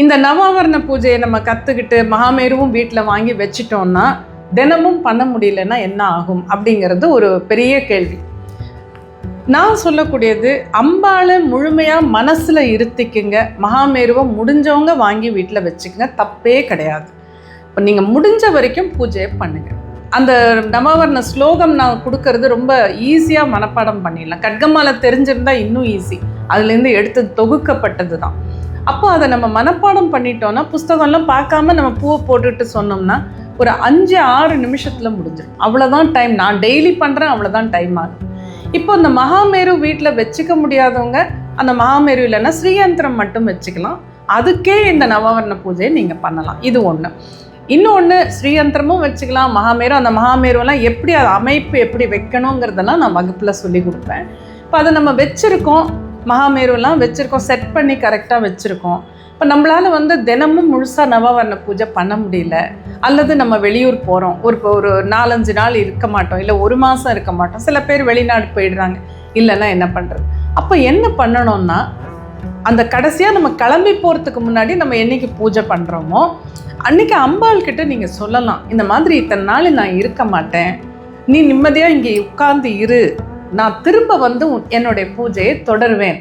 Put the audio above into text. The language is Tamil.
இந்த நவாவரண பூஜையை நம்ம கற்றுக்கிட்டு மகாமேருவும் வீட்டில் வாங்கி வச்சிட்டோம்னா தினமும் பண்ண முடியலன்னா என்ன ஆகும் அப்படிங்கிறது ஒரு பெரிய கேள்வி. நான் சொல்லக்கூடியது அம்பாளை முழுமையாக மனசில் இருத்திக்குங்க. மகாமேருவை முடிஞ்சவங்க வாங்கி வீட்டில் வச்சுக்கங்க. தப்பே கிடையாது. இப்போ நீங்கள் முடிஞ்ச வரைக்கும் பூஜையை பண்ணுங்கள் அந்த நவவர்ண ஸ்லோகம் நான் கொடுக்கறது ரொம்ப ஈஸியாக மனப்பாடம் பண்ணிடலாம். கட்கமால தெரிஞ்சிருந்தால் இன்னும் ஈஸி. அதுலேருந்து எடுத்து தொகுக்கப்பட்டது தான் அப்போ அதை நம்ம மனப்பாடம் பண்ணிட்டோம்னா புஸ்தகம்லாம் பார்க்காம நம்ம பூவை போட்டுட்டு சொன்னோம்னா ஒரு அஞ்சு ஆறு நிமிஷத்தில் முடிஞ்சிடும் அவ்வளோதான் டைம் நான் டெய்லி பண்ணுறேன் அவ்வளோதான் டைம் ஆகும். இப்போ இந்த மகாமேரு வீட்டில் வச்சுக்க முடியாதவங்க அந்த மகாமேரு இல்லைன்னா ஸ்ரீயந்திரம் மட்டும் வச்சுக்கலாம். அதுக்கே இந்த நவவர்ண பூஜையை நீங்கள் பண்ணலாம். இது ஒன்று இன்னொன்று ஸ்ரீயந்திரமும் வச்சுக்கலாம். மகாமேரு அந்த மகாமேருவெல்லாம் எப்படி அது அமைப்பு எப்படி வைக்கணுங்கிறதெல்லாம் நான் வகுப்பில் சொல்லி கொடுப்பேன். இப்போ அதை நம்ம வச்சுருக்கோம். மகாமேருலாம் வச்சுருக்கோம் செட் பண்ணி கரெக்டாக வச்சுருக்கோம். இப்போ நம்மளால் வந்து தினமும் முழுசாக நவவர்ண பூஜை பண்ண முடியல. அல்லது நம்ம வெளியூர் போகிறோம் ஒரு இப்போ ஒரு நாலஞ்சு நாள் இருக்க மாட்டோம். இல்லை ஒரு மாதம் இருக்க மாட்டோம். சில பேர் வெளிநாடு போயிடுறாங்க. இல்லைன்னா என்ன பண்ணுறது அப்போ என்ன பண்ணணும்னா அந்த கடைசியாக நம்ம கிளம்பி போகிறதுக்கு முன்னாடி நம்ம என்னைக்கு பூஜை பண்ணுறோமோ அன்னைக்கு அம்பாள் கிட்ட நீங்கள் சொல்லலாம். இந்த மாதிரி இத்தனை நாள் நான் இருக்க மாட்டேன். நீ நிம்மதியாக இங்கே உட்கார்ந்து இரு. நான் திரும்ப வந்து என்னுடைய பூஜையை தொடருவேன்.